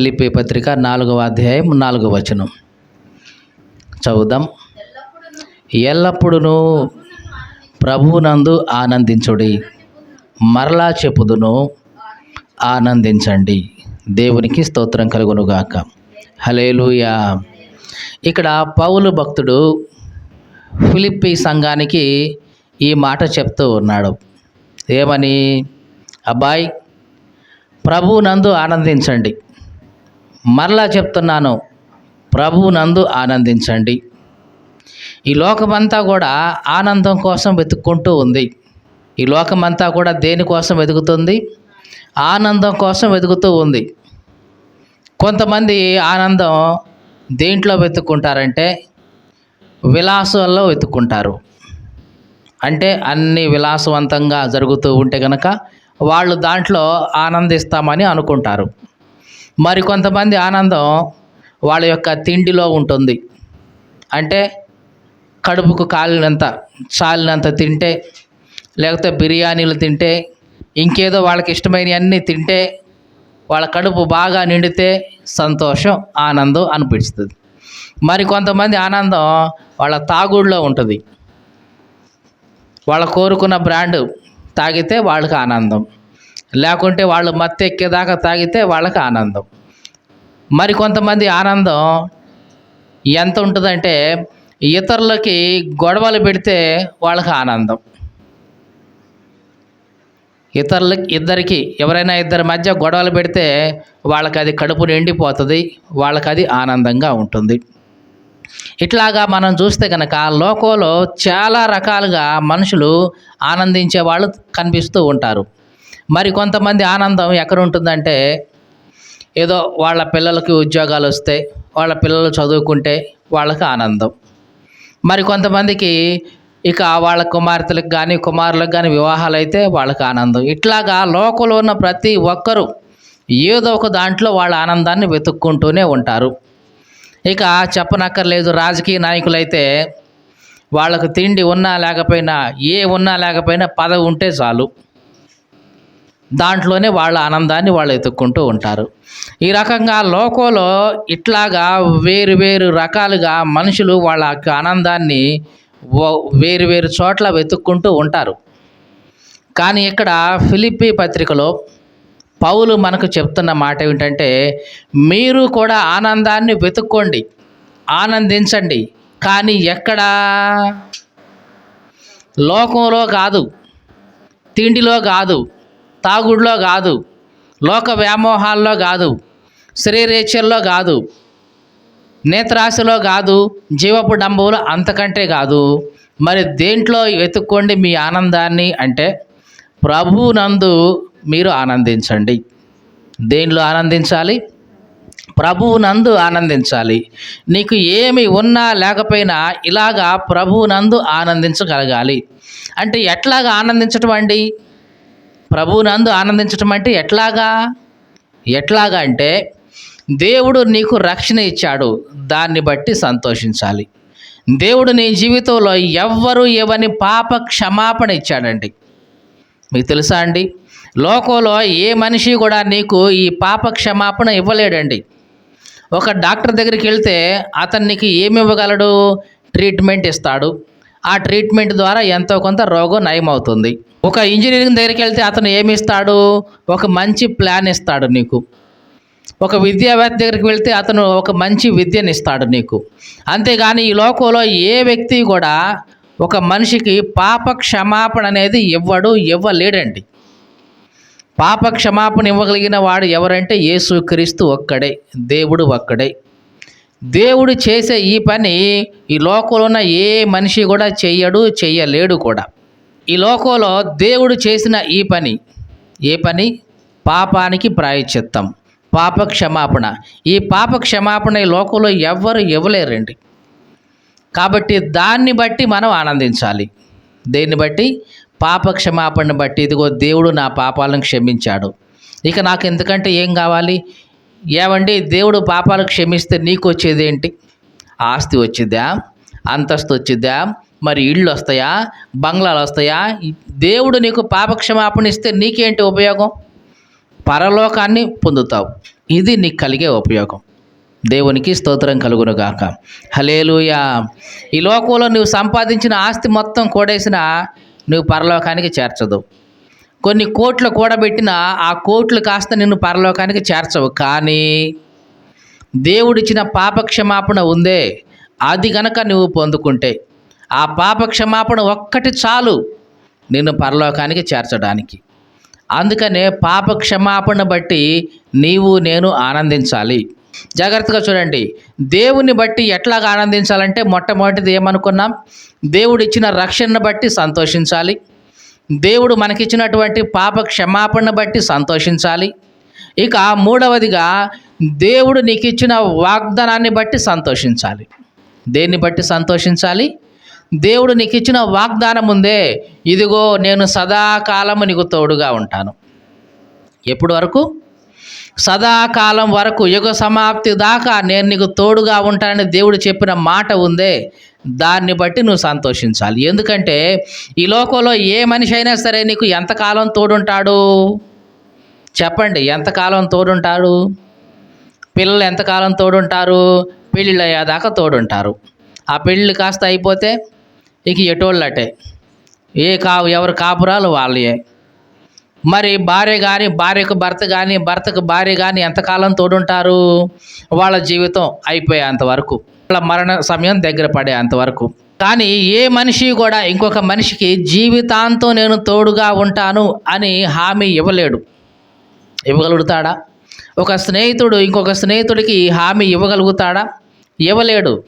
ఫిలిపి పత్రిక నాలుగవ అధ్యాయం నాలుగవ వచనం. చదువుదాం. ఎల్లప్పుడూ ప్రభువునందు ఆనందించుడి. మరలా చెప్పుదును ఆనందించండి. దేవునికి స్తోత్రం కలుగునుగాక. హలేలుయా ఇక్కడ పౌలు భక్తుడు ఫిలిప్పి సంఘానికి ఈ మాట చెప్తూ ఉన్నాడు. ఏమని? అబ్బాయి ప్రభువునందు ఆనందించండి. మరలా చెప్తున్నాను ప్రభువునందు ఆనందించండి. ఈ లోకమంతా కూడా ఆనందం కోసం వెతుక్కుంటూ ఉంది. ఈ లోకమంతా కూడా దేనికోసం వెతుకుతుంది? ఆనందం కోసం వెతుకుతూ ఉంది. కొంతమంది ఆనందం దేంట్లో వెతుక్కుంటారంటే విలాసంలో వెతుక్కుంటారు. అంటే అన్ని విలాసవంతంగా జరుగుతూ ఉంటే కనుక వాళ్ళు దాంట్లో ఆనందిస్తామని అనుకుంటారు. మరి కొంతమంది ఆనందం వాళ్ళ యొక్క తిండిలో ఉంటుంది. అంటే కడుపుకు కాలినంత చాలినంత తింటే లేకపోతే బిర్యానీలు తింటే ఇంకేదో వాళ్ళకి ఇష్టమైనవన్నీ తింటే వాళ్ళ కడుపు బాగా నిండితే సంతోషం ఆనందం అనిపిస్తుంది. మరి కొంతమంది ఆనందం వాళ్ళ తాగుడులో ఉంటుంది. వాళ్ళ కోరుకున్న బ్రాండ్ తాగితే వాళ్ళకి ఆనందం. లేకుంటే వాళ్ళు మత్తు ఎక్కేదాకా తాగితే వాళ్ళకి ఆనందం. మరి కొంతమంది ఆనందం ఎంత ఉంటుందంటే ఇతరులకి గొడవలు పెడితే వాళ్ళకి ఆనందం. ఇతరులకి ఇద్దరికి ఎవరైనా ఇద్దరి మధ్య గొడవలు పెడితే వాళ్ళకి అది కడుపు నిండిపోతుంది వాళ్ళకి అది ఆనందంగా ఉంటుంది. ఇట్లాగా మనం చూస్తే కనుక లోకంలో చాలా రకాలుగా మనుషులు ఆనందించే వాళ్ళు కనిపిస్తూ ఉంటారు. మరి కొంతమంది ఆనందం ఎక్కడ ఉంటుందంటే ఏదో వాళ్ళ పిల్లలకి ఉద్యోగాలు వస్తే వాళ్ళ పిల్లలు చదువుకుంటే వాళ్ళకి ఆనందం. మరి కొంతమందికి ఇక వాళ్ళ కుమార్తెలకు కానీ కుమారులకు కానీ వివాహాలు అయితే వాళ్ళకి ఆనందం. ఇట్లాగా లోకంలో ఉన్న ప్రతి ఒక్కరూ ఏదో ఒక దాంట్లో వాళ్ళ ఆనందాన్ని వెతుక్కుంటూనే ఉంటారు. ఇక చెప్పనక్కర్లేదు రాజకీయ నాయకులైతే వాళ్ళకు తిండి ఉన్నా లేకపోయినా ఏ ఉన్నా లేకపోయినా పదవి ఉంటే చాలు. దాంట్లోనే వాళ్ళ ఆనందాన్ని వాళ్ళు ఎత్తుక్కుంటూ ఉంటారు. ఈ రకంగా లోకంలో ఇట్లాగా వేరు వేరు రకాలుగా మనుషులు వాళ్ళ ఆనందాన్ని వేరు వేరు చోట్ల వెతుక్కుంటూ ఉంటారు. కానీ ఇక్కడ ఫిలిప్పి పత్రికలో పౌలు మనకు చెప్తున్న మాట ఏమిటంటే మీరు కూడా ఆనందాన్ని వెతుక్కోండి ఆనందించండి కానీ ఎక్కడా? లోకంలో కాదు తిండిలో కాదు తాగుడులో కాదు లోక వ్యామోహాల్లో కాదు శరీరేచ్ఛల్లో కాదు నేత్రాశలో కాదు జీవపు డంబులు అంతకంటే కాదు. మరి దేంట్లో వెతుక్కోండి మీ ఆనందాన్ని అంటే ప్రభునందు మీరు ఆనందించండి. దేనిలో ఆనందించాలి? ప్రభువునందు ఆనందించాలి. నీకు ఏమి ఉన్నా లేకపోయినా ఇలాగా ప్రభువునందు ఆనందించగలగాలి. అంటే ఎట్లాగా ఆనందించటం అండి? ప్రభువునందు ఆనందించటం అంటే ఎట్లాగా? ఎట్లాగా అంటే దేవుడు నీకు రక్షణ ఇచ్చాడు. దాన్ని బట్టి సంతోషించాలి. దేవుడు నీ జీవితంలో ఎవ్వరు ఇవ్వని పాప క్షమాపణ ఇచ్చాడండి. మీకు తెలుసా అండి? లోకంలో ఏ మనిషి కూడా నీకు ఈ పాప క్షమాపణ ఇవ్వలేడండి. ఒక డాక్టర్ దగ్గరికి వెళ్తే అతనికి ఏమి ఇవ్వగలడు? ట్రీట్మెంట్ ఇస్తాడు. ఆ ట్రీట్మెంట్ ద్వారా ఎంతో కొంత రోగం నయమవుతుంది. ఒక ఇంజనీరింగ్ దగ్గరికి వెళ్తే అతను ఏమి ఇస్తాడు ఒక మంచి ప్లాన్ ఇస్తాడు నీకు. ఒక విద్యావేత్త దగ్గరికి వెళ్తే అతను ఒక మంచి విద్యను ఇస్తాడు నీకు. అంతేగాని ఈ లోకంలో ఏ వ్యక్తి కూడా ఒక మనిషికి పాప క్షమాపణ అనేది ఇవ్వడు ఇవ్వలేడండి. పాప క్షమాపణ ఇవ్వగలిగిన వాడు ఎవరంటే యేసుక్రీస్తు ఒక్కడే దేవుడు ఒక్కడే. దేవుడు చేసే ఈ పని ఈ లోకంలో ఉన్న ఏ మనిషి కూడా చెయ్యడు చెయ్యలేడు కూడా. ఈ లోకంలో దేవుడు చేసిన ఈ పని ఏ పని? పాపానికి ప్రాయచిత్తం పాప క్షమాపణ ఈ పాప క్షమాపణ ఈ లోకంలో ఎవ్వరు ఇవ్వలేరండి. కాబట్టి దాన్ని బట్టి మనం ఆనందించాలి. దేన్ని బట్టి? పాప క్షమాపణను బట్టి. ఇదిగో దేవుడు నా పాపాలను క్షమించాడు. ఇక నాకు ఎందుకంటే ఏం కావాలి? ఏమండి? దేవుడు పాపాలు క్షమిస్తే నీకు వచ్చేది ఏంటి ఆస్తి వచ్చిద్దా? అంతస్తు వచ్చిద్దా? మరి ఇళ్ళు వస్తాయా? బంగ్లాలు వస్తాయా? దేవుడు నీకు పాప క్షమాపణ ఇస్తే నీకేంటి ఉపయోగం? పరలోకాన్ని పొందుతావు. ఇది నీకు కలిగే ఉపయోగం. దేవునికి స్తోత్రం కలుగునుగాక. హలేలుయా ఈ లోకంలో నువ్వు సంపాదించిన ఆస్తి మొత్తం కూడేసిన నువ్వు పరలోకానికి చేర్చదు. కొన్ని కోట్లు కూడబెట్టిన ఆ కోట్లు కాస్త నిన్ను పరలోకానికి చేర్చవు. కానీ దేవుడిచ్చిన పాప క్షమాపణ ఉందే. అది గనక నువ్వు పొందుకుంటే ఆ పాప క్షమాపణ ఒక్కటి చాలు నిన్ను పరలోకానికి చేర్చడానికి. అందుకనే పాపక్షమాపణ బట్టి నీవు నేను ఆనందించాలి. జాగ్రత్తగా చూడండి. దేవుని బట్టి ఎట్లాగా ఆనందించాలంటే మొట్టమొదటిది ఏమనుకున్నాం? దేవుడిచ్చిన రక్షణను బట్టి సంతోషించాలి. దేవుడు మనకిచ్చినటువంటి పాప క్షమాపణ బట్టి సంతోషించాలి. ఇక మూడవదిగా దేవుడు నీకు ఇచ్చిన వాగ్దానాన్ని బట్టి సంతోషించాలి. దేన్ని బట్టి సంతోషించాలి? దేవుడు నీకు ఇచ్చిన వాగ్దానం ఉందే ఇదిగో నేను సదాకాలము నీకు తోడుగా ఉంటాను. ఎప్పుడు వరకు? సదాకాలం వరకు యుగ సమాప్తి దాకా నేను నీకు తోడుగా ఉంటానని దేవుడు చెప్పిన మాట ఉందే దాన్ని బట్టి నువ్వు సంతోషించాలి. ఎందుకంటే ఈ లోకంలో ఏ మనిషి అయినా సరే నీకు ఎంతకాలం తోడుంటాడు? చెప్పండి ఎంతకాలం తోడుంటాడు? పిల్లలు ఎంతకాలం తోడుంటారు? పెళ్ళిళ్ళు అయ్యేదాకా తోడుంటారు. ఆ పెళ్ళిళ్ళు కాస్త అయిపోతే ఇక ఎటోళ్ళటే. ఏ కా ఎవరు కాపురాలు వాళ్ళే మరి భార్య కానీ భార్యకు భర్త కానీ భర్తకు భార్య కానీ ఎంతకాలం తోడుంటారు? వాళ్ళ జీవితం అయిపోయేంత వరకు. మరణ సమయం దగ్గర పడే అంతవరకు. కానీ ఏ మనిషి కూడా ఇంకొక మనిషికి జీవితాంతం నేను తోడుగా ఉంటాను అని హామీ ఇవ్వలేడు. ఇవ్వగలుగుతాడా? ఒక స్నేహితుడు ఇంకొక స్నేహితుడికి హామీ ఇవ్వగలుగుతాడా? ఇవ్వలేడు.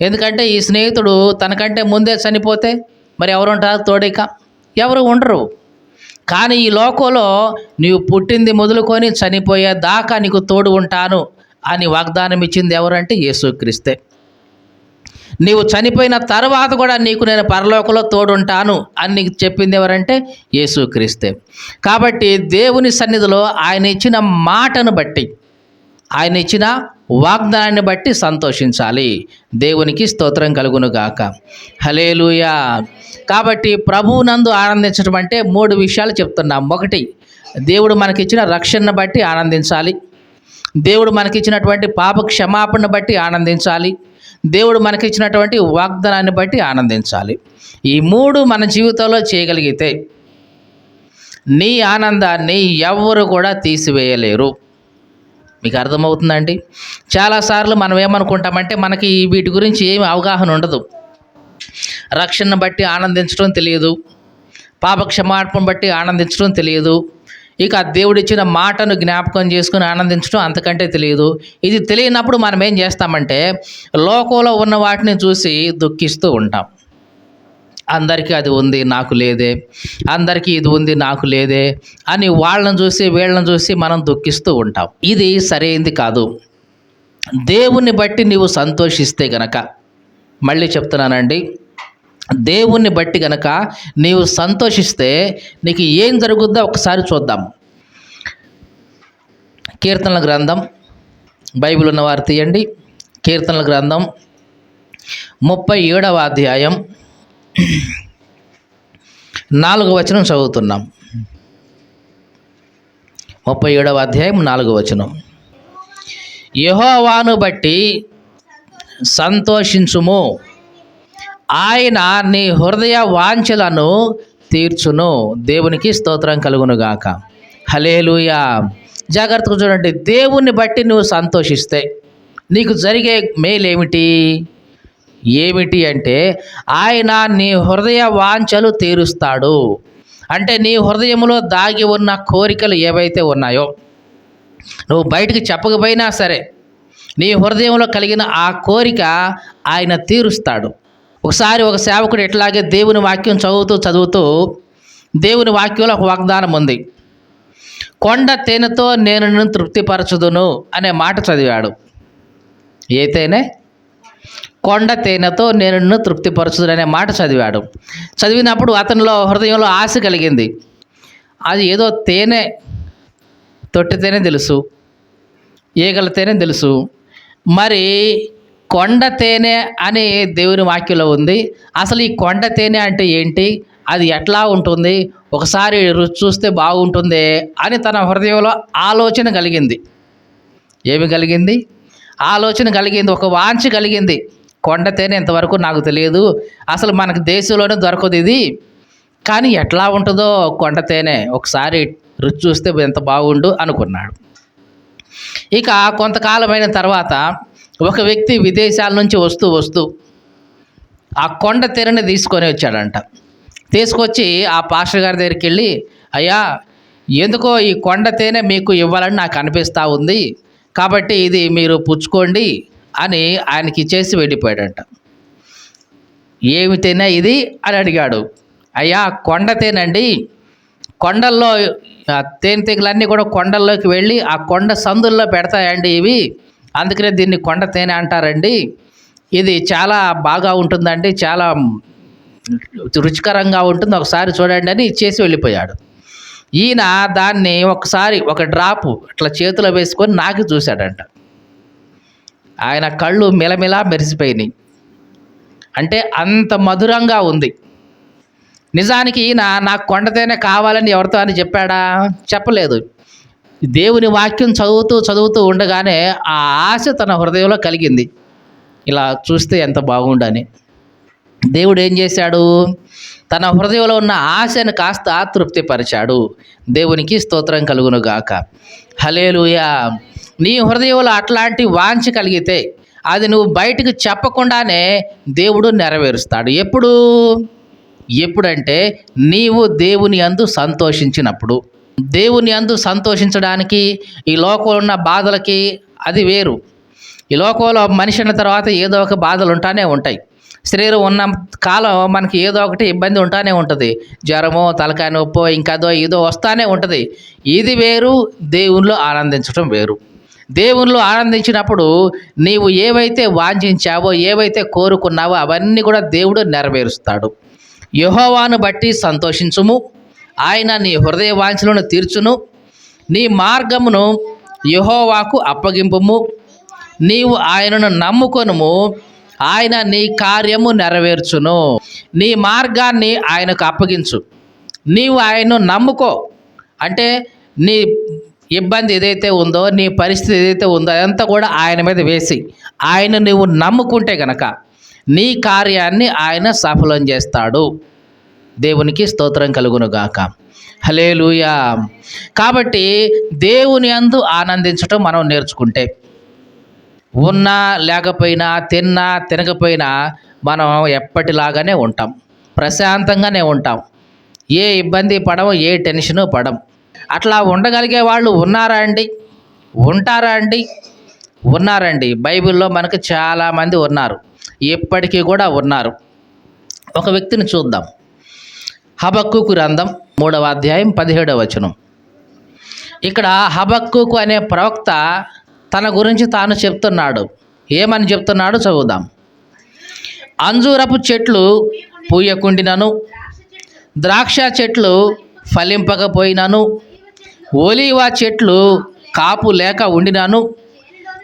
ఎందుకంటే ఈ స్నేహితుడు తనకంటే ముందే చనిపోతే మరి ఎవరు ఉంటారు తోడిక? ఎవరు ఉండరు. కానీ ఈ లోకంలో నీవు పుట్టింది మొదలుకొని చనిపోయే దాకా నీకు తోడు ఉంటాను. అని వాగ్దానం ఇచ్చింది ఎవరంటే యేసుక్రీస్తే నీవు చనిపోయిన తర్వాత కూడా నీకు నేను పరలోకంలో తోడుంటాను అని నీకు చెప్పింది ఎవరంటే యేసుక్రీస్తే కాబట్టి దేవుని సన్నిధిలో ఆయన ఇచ్చిన మాటను బట్టి ఆయన ఇచ్చిన వాగ్దానాన్ని బట్టి సంతోషించాలి. దేవునికి స్తోత్రం కలుగును గాక. హలేలుయా కాబట్టి ప్రభువునందు ఆనందించడం అంటే మూడు విషయాలు చెప్తున్నాం. ఒకటి దేవుడు మనకిచ్చిన రక్షణను బట్టి ఆనందించాలి. దేవుడు మనకిచ్చినటువంటి పాప క్షమాపణను బట్టి ఆనందించాలి. దేవుడు మనకిచ్చినటువంటి వాగ్దానాన్ని బట్టి ఆనందించాలి. ఈ మూడు మన జీవితంలో చేయగలిగితే నీ ఆనందాన్ని ఎవ్వరు కూడా తీసివేయలేరు. మీకు అర్థమవుతుందండి? చాలాసార్లు మనం ఏమనుకుంటామంటే మనకి వీటి గురించి ఏమి అవగాహన ఉండదు. రక్షణను బట్టి ఆనందించడం తెలియదు. పాప క్షమాపణ బట్టి ఆనందించడం తెలియదు. ఇక దేవుడిచ్చిన మాటను జ్ఞాపకం చేసుకుని ఆనందించడం అంతకంటే తెలియదు. ఇది తెలియనప్పుడు మనం ఏం చేస్తామంటే లోకంలో ఉన్న వాటిని చూసి దుఃఖిస్తూ ఉంటాం. అందరికీ అది ఉంది నాకు లేదే. అందరికీ ఇది ఉంది నాకు లేదే అని వాళ్ళని చూసి వీళ్ళని చూసి మనం దుఃఖిస్తూ ఉంటాం. ఇది సరైంది కాదు. దేవుణ్ణి బట్టి నీవు సంతోషిస్తే గనక మళ్ళీ చెప్తున్నానండి. దేవుణ్ణి బట్టి గనక నీవు సంతోషిస్తే నీకు ఏం జరుగుద్దో ఒకసారి చూద్దాం. కీర్తనల గ్రంథం బైబిల్ ఉన్నవారు తీయండి. కీర్తనల గ్రంథం ముప్పై ఏడవ అధ్యాయం నాలుగు వచనం చదువుతున్నాం. ముప్పై ఏడవ అధ్యాయం నాలుగు వచనం. యహోవాను బట్టి సంతోషించుము. ఆయన నీ హృదయ వాంఛలను తీర్చును. దేవునికి స్తోత్రం కలుగునుగాక. హలేలుయా జాగ్రత్తగా చూడండి. దేవుణ్ణి బట్టి నువ్వు సంతోషిస్తే నీకు జరిగే మేలేమిటి? ఏమిటి అంటే ఆయన నీ హృదయ వాంఛలు తీరుస్తాడు. అంటే నీ హృదయంలో దాగి ఉన్న కోరికలు ఏవైతే ఉన్నాయో నువ్వు బయటికి చెప్పకపోయినా సరే నీ హృదయంలో కలిగిన ఆ కోరిక ఆయన తీరుస్తాడు. ఒకసారి ఒక సేవకుడు ఎట్లాగే దేవుని వాక్యం చదువుతూ చదువుతూ దేవుని వాక్యంలో ఒక వాగ్దానం ఉంది. కొండ తేనెతో నేను తృప్తిపరచుదును అనే మాట చదివాడు. ఏ తేనె కొండ తేనెతో నేను తృప్తిపరచుదును అనే మాట చదివాడు. చదివినప్పుడు అతనిలో హృదయంలో ఆశ కలిగింది. అది ఏదో తేనె తొట్టితేనే తెలుసు ఈగల తేనె తెలుసు. మరి కొండ తేనె అని దేవుని వాక్యంలో ఉంది. అసలు ఈ కొండ తేనె అంటే ఏంటి? అది ఎట్లా ఉంటుంది? ఒకసారి రుచి చూస్తే బాగుంటుంది అని తన హృదయంలో ఆలోచన కలిగింది. ఏమి కలిగింది? ఆలోచన కలిగింది. ఒక వాంఛ కలిగింది. కొండ తేనె ఇంతవరకు నాకు తెలియదు. అసలు మనకు దేశంలోనే దొరకదు ఇది. కానీ ఎట్లా ఉంటుందో కొండ తేనె ఒకసారి రుచి చూస్తే ఎంత బాగుండు అనుకున్నాడు. ఇక కొంతకాలమైన తర్వాత ఒక వ్యక్తి విదేశాల నుంచి వస్తూ వస్తూ ఆ కొండ తెరని తీసుకొని వచ్చాడంట. తీసుకొచ్చి ఆ పాస్టర్ గారి దగ్గరికి వెళ్ళి అయ్యా ఎందుకో ఈ కొండ తేనె మీకు ఇవ్వాలని నాకు అనిపిస్తూ ఉంది కాబట్టి ఇది మీరు పుచ్చుకోండి అని ఆయనకి ఇచ్చేసి వెళ్ళిపోయాడంట. ఏమి తేనె ఇది? అని అడిగాడు. అయ్యా కొండ తేనండి కొండల్లో తేనె తెగులన్నీ కూడా కొండల్లోకి వెళ్ళి ఆ కొండ సందుల్లో పెడతాయండి ఇవి. అందుకనే దీన్ని కొండ తేనె అంటారండి. ఇది చాలా బాగా ఉంటుందండి చాలా రుచికరంగా ఉంటుంది. ఒకసారి చూడండి అని ఇచ్చేసి వెళ్ళిపోయాడు. ఈయన దాన్ని ఒకసారి ఒక డ్రాపు ఇట్లా చేతిలో వేసుకొని నాకి చూశాడంట. ఆయన కళ్ళు మిలమిలా మెరిసిపోయినాయి. అంటే అంత మధురంగా ఉంది. నిజానికి ఈయన నాకు కొండతేనే కావాలని ఎవరితో అని చెప్పాడా? చెప్పలేదు. దేవుని వాక్యం చదువుతూ చదువుతూ ఉండగానే ఆ ఆశ తన హృదయంలో కలిగింది. ఇలా చూస్తే ఎంత బాగుండని. దేవుడు ఏం చేశాడు? తన హృదయంలో ఉన్న ఆశను కాస్త తృప్తిపరిచాడు. దేవునికి స్తోత్రం కలుగును గాక. హలేలుయా నీ హృదయంలో అట్లాంటి వాంఛ కలిగితే అది నువ్వు బయటకు చెప్పకుండానే దేవుడు నెరవేరుస్తాడు. ఎప్పుడు? ఎప్పుడంటే నీవు దేవుని అందు సంతోషించినప్పుడు. దేవుని అందు సంతోషించడానికి ఈ లోకంలో ఉన్న బాధలకి అది వేరు. ఈ లోకంలో మనిషి అయిన తర్వాత ఏదో ఒక బాధలు ఉంటానే ఉంటాయి. శరీరం ఉన్న కాలం మనకి ఏదో ఒకటి ఇబ్బంది ఉంటానే ఉంటుంది. జ్వరమో తలకాయ నొప్పో ఇంకదో ఏదో వస్తానే ఉంటుంది. ఇది వేరు దేవునిలో ఆనందించడం వేరు. దేవునిలో ఆనందించినప్పుడు నీవు ఏవైతే వాంఛించావో ఏవైతే కోరుకున్నావో అవన్నీ కూడా దేవుడు నెరవేరుస్తాడు. యహోవాను బట్టి సంతోషించుము. ఆయన నీ హృదయ వాంఛలను తీర్చును. నీ మార్గమును యహోవాకు అప్పగింపుము. నీవు ఆయనను నమ్ముకొనుము. ఆయన నీ కార్యము నెరవేర్చును. నీ మార్గాన్ని ఆయనకు అప్పగించు. నీవు ఆయన్ను నమ్ముకో. అంటే నీ ఇబ్బంది ఏదైతే ఉందో నీ పరిస్థితి ఏదైతే ఉందో అదంతా కూడా ఆయన మీద వేసి ఆయన నువ్వు నమ్ముకుంటే గనక నీ కార్యాన్ని ఆయన సఫలం చేస్తాడు. దేవునికి స్తోత్రం కలుగును గాక హలేలుయా కాబట్టి దేవుని అందు ఆనందించటం మనం నేర్చుకుంటే ఉన్నా లేకపోయినా తిన్నా తినకపోయినా మనం ఎప్పటిలాగానే ఉంటాం. ప్రశాంతంగానే ఉంటాం. ఏ ఇబ్బంది పడము ఏ టెన్షను పడం అట్లా ఉండగలిగే వాళ్ళు ఉన్నారా అండి? ఉంటారా అండి? ఉన్నారండి బైబిల్లో మనకు చాలామంది ఉన్నారు. ఇప్పటికీ కూడా ఉన్నారు. ఒక వ్యక్తిని చూద్దాం. హబక్కుకు గ్రంథం మూడవ అధ్యాయం పదిహేడవ వచనం. ఇక్కడ హబక్కుకు అనే ప్రవక్త తన గురించి తాను చెప్తున్నాడు. ఏమని చెప్తున్నాడు చదువుదాం. అంజూరపు చెట్లు పూయకుండినను ద్రాక్ష చెట్లు ఫలింపకపోయినను ఒలీవ చెట్లు కాపు లేక ఉండినను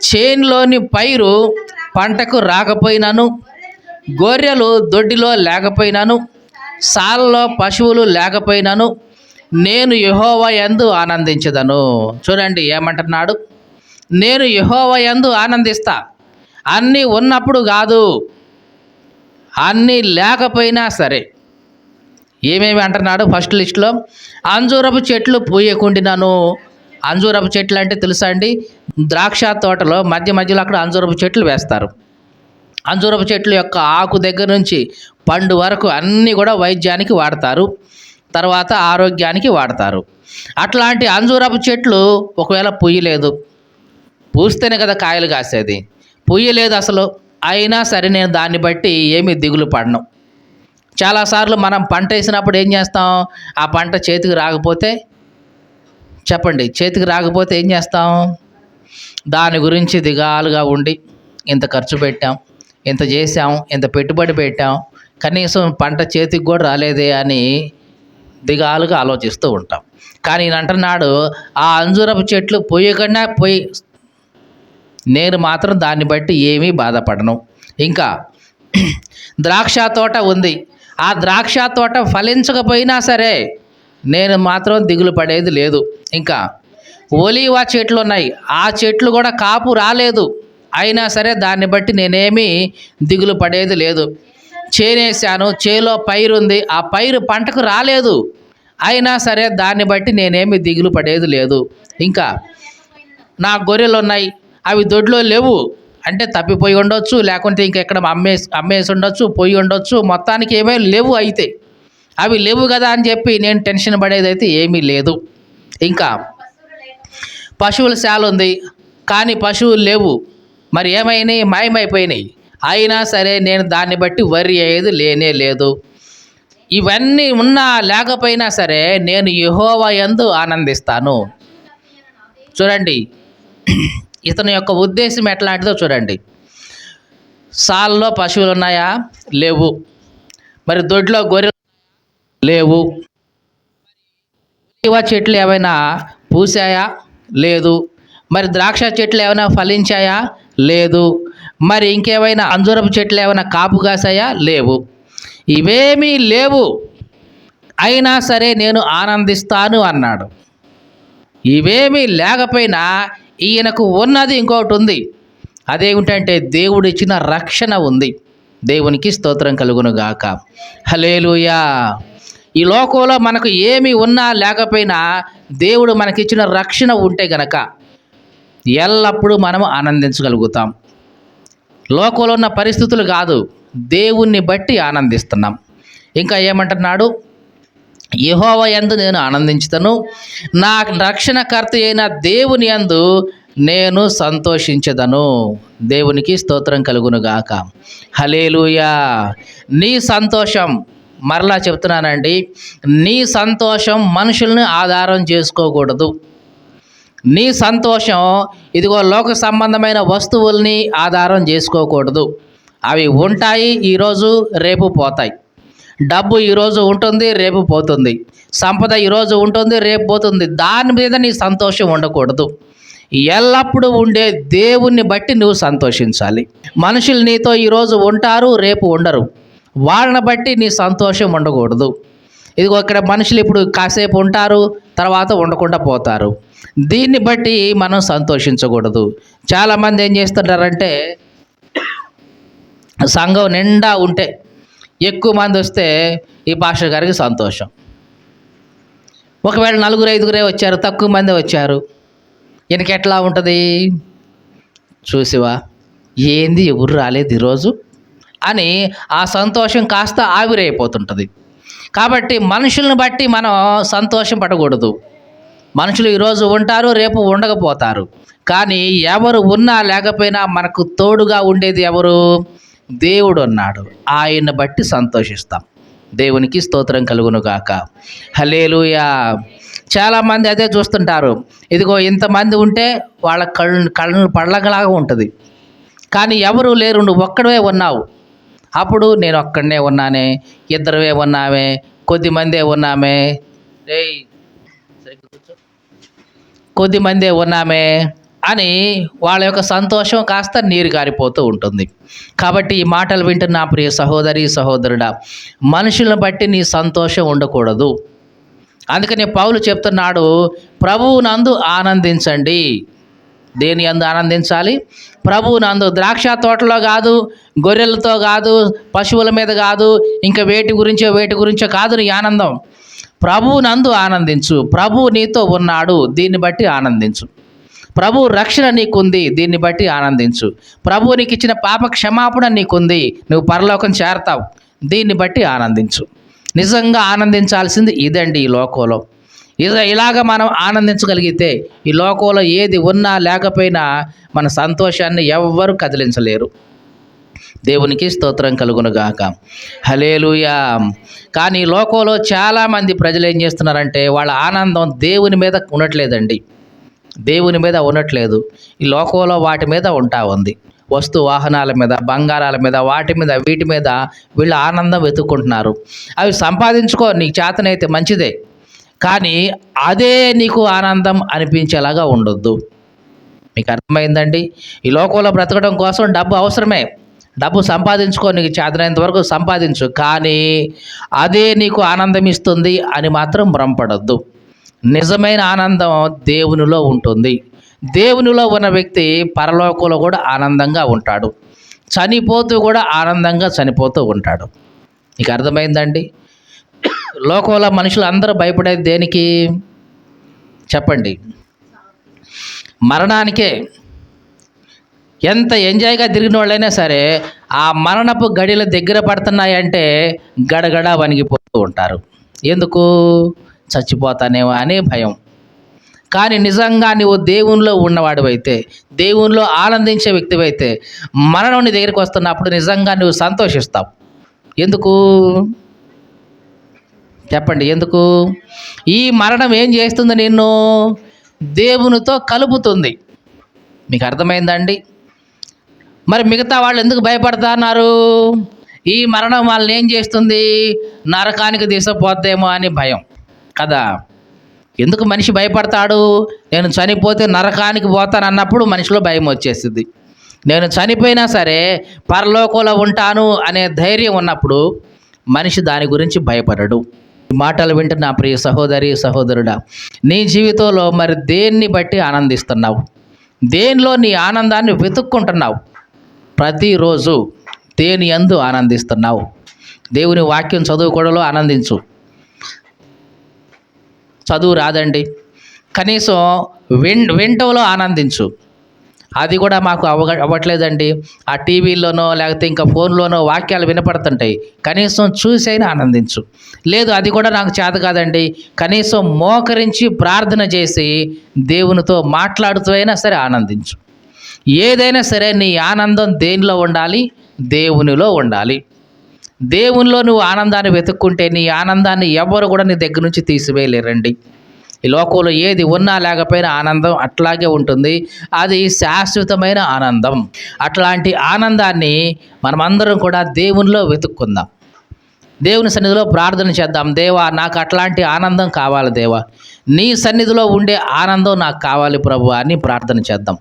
చేన్లోని పైరు పంటకు రాకపోయినను గొర్రెలు దొడ్డిలో లేకపోయినను సాల్లో పశువులు లేకపోయినను నేను యహోవ ఎందు ఆనందించదను. చూడండి ఏమంటున్నాడు? నేను యహోవ ఎందు ఆనందిస్తా. అన్నీ ఉన్నప్పుడు కాదు అన్నీ లేకపోయినా సరే. ఏమేమి అంటున్నాడు ఫస్ట్ లిస్ట్లో? అంజూరపు చెట్లు పూయకుండినను. అంజూరపు చెట్లు అంటే తెలుసా అండి? ద్రాక్ష తోటలో మధ్య మధ్యలో అక్కడ అంజూరపు చెట్లు వేస్తారు. అంజూరపు చెట్లు యొక్క ఆకు దగ్గర నుంచి పండు వరకు అన్నీ కూడా వైద్యానికి వాడతారు. తర్వాత ఆరోగ్యానికి వాడతారు. అట్లాంటి అంజూరపు చెట్లు ఒకవేళ పుయ్యలేదు పూస్తేనే కదా కాయలు కాసేది. పుయ్యలేదు అసలు అయినా సరే నేను దాన్ని బట్టి ఏమీ దిగులు పడను. చాలాసార్లు మనం పంట వేసినప్పుడు ఏం చేస్తాం? ఆ పంట చేతికి రాకపోతే చెప్పండి చేతికి రాకపోతే ఏం చేస్తాం? దాని గురించి దిగాలుగా ఉండి ఇంత ఖర్చు పెట్టాం. ఇంత చేసాం ఇంత పెట్టుబడి పెట్టాం కనీసం పంట చేతికి కూడా రాలేదే అని దిగాలుగా ఆలోచిస్తూ ఉంటాం. కానీ ఈయన అంటున్నాడు ఆ అంజూరపు చెట్లు పోయకుండా పోయి నేను మాత్రం దాన్ని బట్టి ఏమీ బాధపడను. ఇంకా ద్రాక్ష తోట ఉంది. ఆ ద్రాక్ష తోట ఫలించకపోయినా సరే నేను మాత్రం దిగులు పడేది లేదు. ఇంకా ఒలీవ చెట్లు ఉన్నాయి. ఆ చెట్లు కూడా కాపు రాలేదు. అయినా సరే దాన్ని బట్టి నేనేమి దిగులు పడేది లేదు. చేనేసాను చేలో పైరు ఉంది. ఆ పైరు పంటకు రాలేదు. అయినా సరే దాన్ని బట్టి నేనేమి దిగులు పడేది లేదు. ఇంకా నా గొర్రెలు ఉన్నాయి అవి దొడ్లో లేవు. అంటే తప్పిపోయి ఉండొచ్చు లేకుంటే ఇంకెక్కడ అమ్మేసి అమ్మేసి ఉండొచ్చు పోయి ఉండొచ్చు. మొత్తానికి ఏమీ లేవు అయితే. అవి లేవు కదా అని చెప్పి నేను టెన్షన్ పడేది అయితే ఏమీ లేదు. ఇంకా పశువుల శాల ఉంది. కానీ పశువులు లేవు. మరి ఏమైనాయి? మాయమైపోయినాయి. అయినా సరే నేను దాన్ని బట్టి వరి అయ్యేది లేనే లేదు. ఇవన్నీ ఉన్నా లేకపోయినా సరే నేను యహోవా యందు ఆనందిస్తాను. చూడండి. ఇతని యొక్క ఉద్దేశం ఎట్లాంటిదో చూడండి. సాల్లో పశువులు ఉన్నాయా? లేవు. మరి దొడ్లో గొర్రెలు లేవు. ఇవ చెట్లు ఏమైనా పూసాయా? లేదు. మరి ద్రాక్ష చెట్లు ఏమైనా ఫలించాయా? లేదు. మరి ఇంకేమైనా అంజూరపు చెట్లు ఏమైనా కాపు కాసాయా? లేవు. ఇవేమీ లేవు. అయినా సరే నేను ఆనందిస్తాను అన్నాడు. ఇవేమీ లేకపోయినా ఈయనకు ఉన్నది ఇంకొకటి ఉంది. అదేమిటంటే దేవుడు ఇచ్చిన రక్షణ ఉంది. దేవునికి స్తోత్రం కలుగునుగాక. హలేలుయా ఈ లోకంలో మనకు ఏమి ఉన్నా లేకపోయినా దేవుడు మనకిచ్చిన రక్షణ ఉంటే గనక ఎల్లప్పుడూ మనం ఆనందించగలుగుతాం. లోకంలో ఉన్న పరిస్థితులు కాదు దేవుణ్ణి బట్టి ఆనందిస్తున్నాం. ఇంకా ఏమంటున్నాడు? యహోవ యందు నేను ఆనందించుతాను నా రక్షణకర్త అయిన దేవుని యందు నేను సంతోషించదను. దేవునికి స్తోత్రం కలుగును గాక హలేలుయా నీ సంతోషం మరలా చెప్తున్నానండి నీ సంతోషం మనుషుల్ని ఆధారం చేసుకోకూడదు. నీ సంతోషం ఇదిగో లోక సంబంధమైన వస్తువుల్ని ఆధారం చేసుకోకూడదు. అవి ఉంటాయి ఈరోజు రేపు పోతాయి. డబ్బు ఈరోజు ఉంటుంది రేపు పోతుంది. సంపద ఈరోజు ఉంటుంది రేపు పోతుంది. దాని మీద నీ సంతోషం ఉండకూడదు. ఎల్లప్పుడూ ఉండే దేవుణ్ణి బట్టి నువ్వు సంతోషించాలి. మనుషులు నీతో ఈరోజు ఉంటారు రేపు ఉండరు. వాళ్ళని బట్టి నీ సంతోషం ఉండకూడదు. ఇదిగో ఇక్కడ మనుషులు ఇప్పుడు కాసేపు ఉంటారు తర్వాత ఉండకుండా పోతారు. దీన్ని బట్టి మనం సంతోషించకూడదు. చాలామంది ఏం చేస్తుంటారంటే సంఘం నిండా ఉంటే ఎక్కువ మంది వస్తే ఈ పాస్టర్ గారికి సంతోషం. ఒకవేళ నలుగురు ఐదుగురే వచ్చారు తక్కువ మంది వచ్చారు ఈయనకి ఎట్లా ఉంటుంది? చూసివా ఏంది ఎవరు రాలేదు ఈరోజు? అని ఆ సంతోషం కాస్త ఆవిరైపోతుంటుంది. కాబట్టి మనుషుల్ని బట్టి మనం సంతోషం పడకూడదు. మనుషులు ఈరోజు ఉంటారు రేపు ఉండకపోతారు. కానీ ఎవరు ఉన్నా లేకపోయినా మనకు తోడుగా ఉండేది ఎవరు? దేవుడు ఉన్నాడు ఆయన్ని బట్టి సంతోషిస్తాం. దేవునికి స్తోత్రం కలుగును గాక హలేలుయా చాలామంది అదే చూస్తుంటారు. ఇదిగో ఇంతమంది ఉంటే వాళ్ళ కళ్ళు కళ్ళు పళ్ళగలాగా ఉంటుంది. కానీ ఎవరు లేరు నువ్వు ఒక్కడవే ఉన్నావు. అప్పుడు నేను ఒక్కడనే ఉన్నానే ఇద్దరమే ఉన్నామే కొద్దిమందే ఉన్నామే. రే కొద్దిమందే ఉన్నామే అని వాళ్ళ యొక్క సంతోషం కాస్త నీరు గారిపోతూ ఉంటుంది. కాబట్టి ఈ మాటలు వింటున్న ప్రియ సహోదరి సహోదరుడా మనుషులను బట్టి నీ సంతోషం ఉండకూడదు. అందుకని పౌలు చెప్తున్నాడు ప్రభువు నందు ఆనందించండి. దేని అందు ఆనందించాలి? ప్రభువు నందు ద్రాక్ష తోటలో కాదు గొర్రెలతో కాదు పశువుల మీద కాదు ఇంకా వేటి గురించో వేటి గురించో కాదు నీ ఆనందం. ప్రభువు నందు ఆనందించు. ప్రభువు నీతో ఉన్నాడు దీన్ని బట్టి ఆనందించు. ప్రభు రక్షణ నీకుంది దీన్ని బట్టి ఆనందించు. ప్రభువు నీకు ఇచ్చిన పాప క్షమాపణ నీకుంది నువ్వు పరలోకం చేరతావు దీన్ని బట్టి ఆనందించు. నిజంగా ఆనందించాల్సింది ఇదండి ఈ లోకంలో. ఇద ఇలాగ మనం ఆనందించగలిగితే ఈ లోకంలో ఏది ఉన్నా లేకపోయినా మన సంతోషాన్ని ఎవ్వరూ కదిలించలేరు. దేవునికి స్తోత్రం కలుగునుగాక. హలేలుయా కానీ లోకంలో చాలామంది ప్రజలు ఏం చేస్తున్నారంటే వాళ్ళ ఆనందం దేవుని మీద ఉండట్లేదండి. దేవుని మీద ఉండట్లేదు. ఈ లోకంలో వాటి మీద ఉంటా ఉంది. వస్తు వాహనాల మీద బంగారాల మీద వాటి మీద వీటి మీద వీళ్ళు ఆనందం వెతుక్కుంటున్నారు. అవి సంపాదించుకో నీకు చేతనైతే మంచిదే. కానీ అదే నీకు ఆనందం అనిపించేలాగా ఉండొద్దు. మీకు అర్థమైందండి? ఈ లోకంలో బ్రతకడం కోసం డబ్బు అవసరమే. డబ్బు సంపాదించుకో నీకు చేతనైనంత వరకు సంపాదించు. కానీ అదే నీకు ఆనందం ఇస్తుంది అని మాత్రం భ్రమపడొద్దు. నిజమైన ఆనందం దేవునిలో ఉంటుంది. దేవునిలో ఉన్న వ్యక్తి పరలోకంలో కూడా ఆనందంగా ఉంటాడు. చనిపోతూ కూడా ఆనందంగా చనిపోతూ ఉంటాడు. మీకు అర్థమైందండి? లోకంలో మనుషులు అందరూ భయపడేది దేనికి? చెప్పండి. మరణానికే. ఎంత ఎంజాయ్గా తిరిగిన వాళ్ళైనా సరే ఆ మరణపు గడియలు దగ్గర పడుతున్నాయంటే గడగడ వణిగిపోతూ ఉంటారు. ఎందుకు? చచ్చిపోతానేమో అనే భయం. కానీ నిజంగా నువ్వు దేవునిలో ఉన్నవాడివైతే దేవునిలో ఆనందించే వ్యక్తివైతే మరణం నీ దగ్గరికి వస్తున్నప్పుడు నిజంగా నువ్వు సంతోషిస్తావు. ఎందుకు? చెప్పండి ఎందుకు? ఈ మరణం ఏం చేస్తుంది నిన్ను? దేవునితో కలుపుతుంది. మీకు అర్థమైందండి మరి మిగతా వాళ్ళు ఎందుకు భయపడుతున్నారు? ఈ మరణం వాళ్ళని ఏం చేస్తుంది? నరకానికి తీసుకుపోద్దేమో అని భయం. కదా? ఎందుకు మనిషి భయపడతాడు? నేను చనిపోతే నరకానికి పోతాను అన్నప్పుడు మనిషిలో భయం వచ్చేస్తుంది. నేను చనిపోయినా సరే పరలోకంలో ఉంటాను అనే ధైర్యం ఉన్నప్పుడు మనిషి దాని గురించి భయపడడు. మాటలు మాటలు వింటున్న ప్రియ సహోదరి సహోదరుడా నీ జీవితంలో మరి దేన్ని బట్టి ఆనందిస్తున్నావు? దేనిలో నీ ఆనందాన్ని వెతుక్కుంటున్నావు? ప్రతిరోజు దేని అందు ఆనందిస్తున్నావు? దేవుని వాక్యం చదువుకోవడంలో ఆనందించు. చదువు రాదండి. కనీసం విన్ వింటంలో ఆనందించు. అది కూడా మాకు అవ అవ్వట్లేదండి. ఆ టీవీలోనో లేకపోతే ఇంకా ఫోన్లోనో వాక్యాలు వినపడుతుంటాయి. కనీసం చూసైనా ఆనందించు. లేదు అది కూడా నాకు చేత కాదండి. కనీసం మోకరించి ప్రార్థన చేసి దేవునితో మాట్లాడుతూ అయినా సరే ఆనందించు. ఏదైనా సరే నీ ఆనందం దేనిలో ఉండాలి? దేవునిలో ఉండాలి. దేవునిలో నువ్వు ఆనందాన్ని వెతుక్కుంటే నీ ఆనందాన్ని ఎవరు కూడా నీ దగ్గర నుంచి తీసివేయలేరండి. ఈ లోకంలో ఏది ఉన్నా లేకపోయినా ఆనందం అట్లాగే ఉంటుంది. అది శాశ్వతమైన ఆనందం. అట్లాంటి ఆనందాన్ని మనమందరం కూడా దేవునిలో వెతుక్కుందాం. దేవుని సన్నిధిలో ప్రార్థన చేద్దాం. దేవా నాకు అట్లాంటి ఆనందం కావాలి దేవా. నీ సన్నిధిలో ఉండే ఆనందం నాకు కావాలి ప్రభు అని ప్రార్థన చేద్దాం.